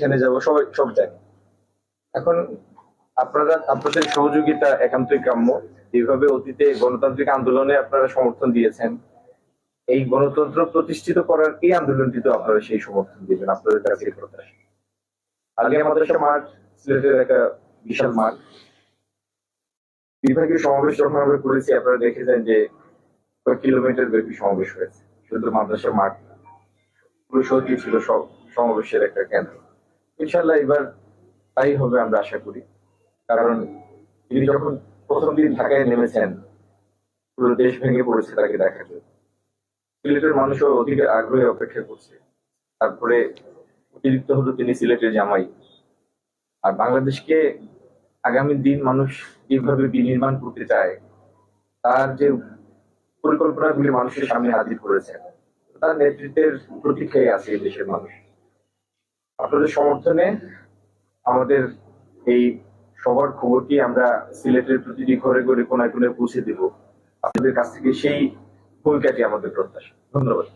এখানে যাব, সবাই সব জানি। এখন আপনারা, আপনাদের সহযোগিতা একান্তই কাম্য। যেভাবে অতীতে গণতান্ত্রিক আন্দোলনে আপনারা সমর্থন দিয়েছেন। এই গণতন্ত্র প্রতিষ্ঠিত করার এই আন্দোলনটি তো আপনারা সেই সমর্থন দিবেন, আপনাদের কাছে প্রত্যাশা। আলিয়া মাদ্রাসা মাঠ সিলেটের একটা বিশাল মাঠ। বিভাগীয় সমাবেশ যখন আমরা করেছি, আপনারা দেখেছেন যে কয়েক কিলোমিটার ব্যাপী সমাবেশ হয়েছে। শুধু মাদ্রাসা মাঠ, পুরো শহরটি ছিল সব সমাবেশের একটা কেন্দ্র। ইনশাল্লাহ এবার তাই হবে আমরা আশা করি। কারণ তিনি যখন প্রথম দিন ঢাকায় নেমেছেন, পুরো দেশ ভেঙে পড়েছে তাকে দেখার জন্য। সিলেটের মানুষও অধিক আগ্রহে অপেক্ষা করছে। তারপরে অতিরিক্ত হলো তিনি সিলেটের জামাই। আর বাংলাদেশকে আগামী দিন মানুষ কীভাবে বিনির্মাণ করতে চায়, তার যে পরিকল্পনাগুলি মানুষের সামনে হাজির করেছে তার নেতৃত্বের প্রতীক্ষায় আছে দেশের মানুষ। আপনাদের সমর্থনে আমাদের এই সবার খবরটি আমরা সিলেটের প্রতিটি ঘরে ঘরে কোনায় কোনায় পৌঁছে দেব। আপনাদের কাছ থেকে সেই ভূমিকাটি আমাদের প্রত্যাশা। ধন্যবাদ।